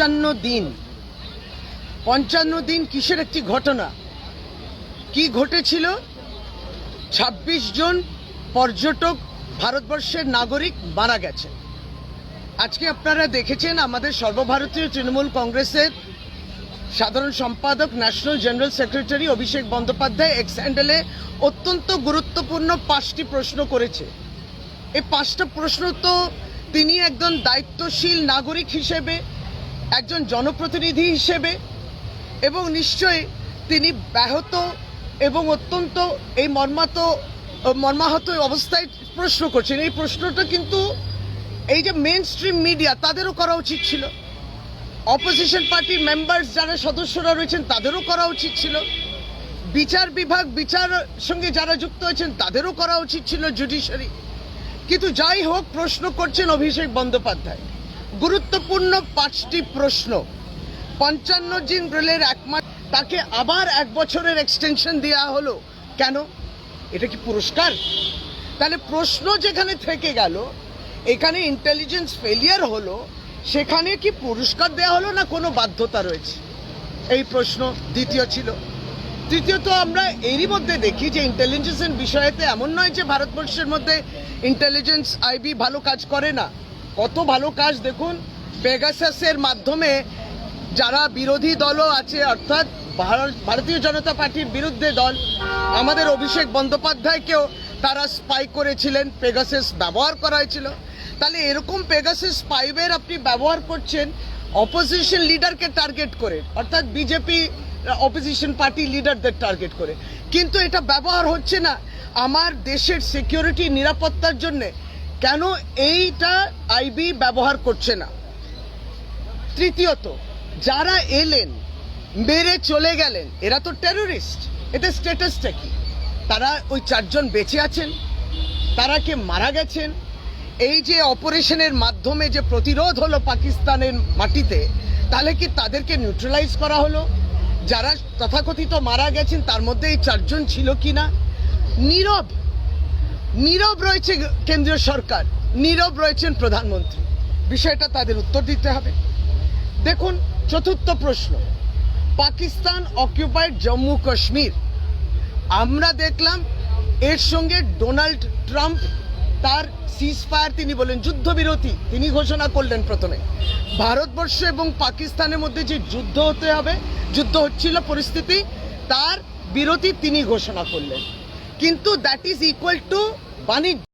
পঞ্চান্ন দিন। পঞ্চান্ন দিন কিসের একটি ঘটনা? কি ঘটেছিল? ২৬ জন পর্যটক ভারতবর্ষের নাগরিক মারা গেছে আজকে আপনারা দেখেছেন আমাদের সর্বভারতীয় তৃণমূল কংগ্রেসের সাধারণ সম্পাদক, national general secretary Abhishek Bandyopadhyay X হ্যান্ডেলে অত্যন্ত গুরুত্বপূর্ণ পাঁচটি প্রশ্ন করেছে। এই পাঁচটা প্রশ্ন তো তিনি একজন দায়িত্বশীল নাগরিক হিসেবে একজন জনপ্রতিনিধি হিসেবে এবং নিশ্চয়ই তিনি ব্যাহত এবং অত্যন্ত এই মর্মাত, মর্মাহত অবস্থায় প্রশ্ন করছেন। এই প্রশ্নটা কিন্তু এই যে মেন স্ট্রিম মিডিয়া তাদেরও করা উচিত ছিল। অপোজিশন পার্টির মেম্বার্স যারা সদস্যরা রয়েছেন তাদেরও করা উচিত ছিল। বিচার বিভাগ, বিচার সঙ্গে যারা যুক্ত আছেন তাদেরও করা উচিত ছিল জুডিশিয়ারি কিন্তু যাই হোক, প্রশ্ন করছেন অভিষেক বন্দ্যোপাধ্যায়। গুরুত্বপূর্ণ পাঁচটি প্রশ্ন। পঞ্চান্ন জিন রেলের একমাত্র তাকে আবার এক বছরের এক্সটেনশন দেওয়া হলো। কেন? এটা কি পুরস্কার? তাহলে প্রশ্ন যেখানে থেকে গেল, এখানে ইন্টেলিজেন্স ফেলিয়ার হলো, সেখানে কি পুরস্কার দেওয়া হলো না কোনো বাধ্যতা রয়েছে? এই প্রশ্ন দ্বিতীয় ছিল। তৃতীয়ত আমরা এরই মধ্যে দেখি যে ইন্টেলিজেন্সের বিষয়েতে এমন নয় যে ভারতবর্ষের মধ্যে ইন্টেলিজেন্স আইবি ভালো কাজ করে না। কত ভালো কাজ দেখুন। পেগাসাসের মাধ্যমে যারা বিরোধী দলও আছে, অর্থাৎ ভারত- ভারতীয় জনতা পার্টির বিরুদ্ধে দল, আমাদের অভিষেক বন্দ্যোপাধ্যায়কেও তারা স্পাই করেছিলেন পেগাসেস ব্যবহার করা হয়েছিল। তাহলে এরকম পেগাসেস স্পাইওয়্যার আপনি ব্যবহার করছেন অপোজিশন লিডারকে টার্গেট করে, অর্থাৎ বিজেপি অপোজিশন পার্টি লিডারদের টার্গেট করে। কিন্তু এটা ব্যবহার হচ্ছে না। আমার দেশের সিকিউরিটি নিরাপত্তার জন্য কেন এইটা আইবি ব্যবহার করছে না? তৃতীয়ত, যারা এলেন, মেরে চলে গেলেন, এরা তো টেরোরিস্ট এদের স্ট্যাটাসটা কি? তারা ওই চারজন বেঁচে আছেন, তারা কে মারা গেছেন? এই যে অপারেশনের মাধ্যমে যে প্রতিরোধ হলো পাকিস্তানের মাটিতে, তাহলে কি তাদেরকে নিউট্রালাইজ করা হলো? যারা তথাকথিত মারা গেছেন, তার মধ্যে এই চারজন ছিল কি না নীরব নীরব রয়েছে কেন্দ্রীয় সরকার, নীরব রয়েছেন প্রধানমন্ত্রী। বিষয়টা তাদের উত্তর দিতে হবে। দেখুন, চতুর্থ প্রশ্ন, পাকিস্তান অকুপাইড জম্মু কাশ্মীর। আমরা দেখলাম এর সঙ্গে ডোনাল্ড ট্রাম্প তার সিজ ফায়ার তিনি বলেন, যুদ্ধবিরতি তিনি ঘোষণা করলেন প্রথমে। ভারতবর্ষ এবং পাকিস্তানের মধ্যে যে যুদ্ধ হতে হবে, যুদ্ধ হচ্ছিল পরিস্থিতি, তার বিরতি তিনি ঘোষণা করলেন। কিন্তু দ্যাট ইজ ইকুয়াল টু বাণিজ্য